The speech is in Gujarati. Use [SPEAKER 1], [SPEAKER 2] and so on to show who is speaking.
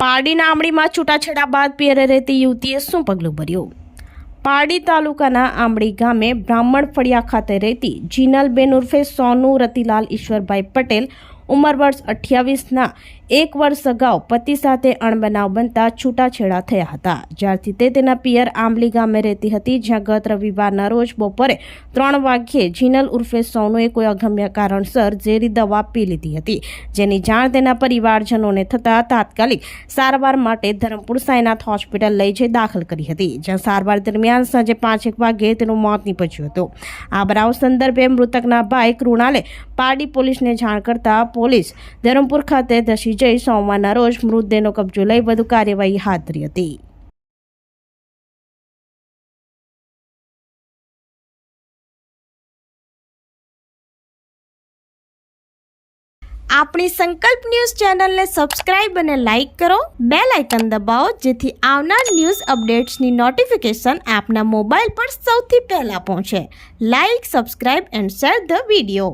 [SPEAKER 1] પારડીના આમળીમાં છૂટાછેડા બાદ પિયરે રહેતી યુવતીએ શું પગલું ભર્યું? પારડી તાલુકાના આંબળી ગામે બ્રાહ્મણ ફળિયા ખાતે રહેતી જીનલબેન ઉર્ફે સોનુ રતિલાલ ઈશ્વરભાઈ પટેલ ઉંમર વર્ષ અઠ્યાવીસના એક વર્ષ અગાઉ પતિ સાથે અણબનાવ બનતા છૂટાછેડા થયા હતા. જ્યારથી તે તેના પિયર આંબલી ગામે રહેતી હતી, જ્યાં ગત રવિવારના રોજ બપોરે ત્રણ વાગ્યે જીનલ ઉર્ફે સોનુએ કોઈ અગમ્ય કારણસર ઝેરી દવા પી લીધી હતી. જેની જાણ તેના પરિવારજનોને થતાં તાત્કાલિક સારવાર માટે ધરમપુર સાંઈનાથ હોસ્પિટલ લઈ જઈ દાખલ કરી હતી, જ્યાં સારવાર દરમિયાન સાંજે પાંચેક વાગ્યે તેનું મોત નીપજ્યું હતું. આ બનાવ સંદર્ભે મૃતકના ભાઈ કૃણાલે પારડી પોલીસને જાણ કરતા પોલીસ ધરમપુર ખાતે ધસી જઈ સોમવારના રોજ મૃતદેહનો કબજો લઈ વધુ કાર્યવાહી હાથ ધરી હતી. આપણી સંકલ્પ ન્યૂઝ ચેનલને સબસ્ક્રાઇબ અને લાઇક કરો બે લાઇકન દબાવો, જેથી આવનાર ન્યૂઝ અપડેટ્સની નોટિફિકેશન આપના મોબાઈલ પર સૌથી પહેલાં પહોંચે. Like, subscribe and share the video.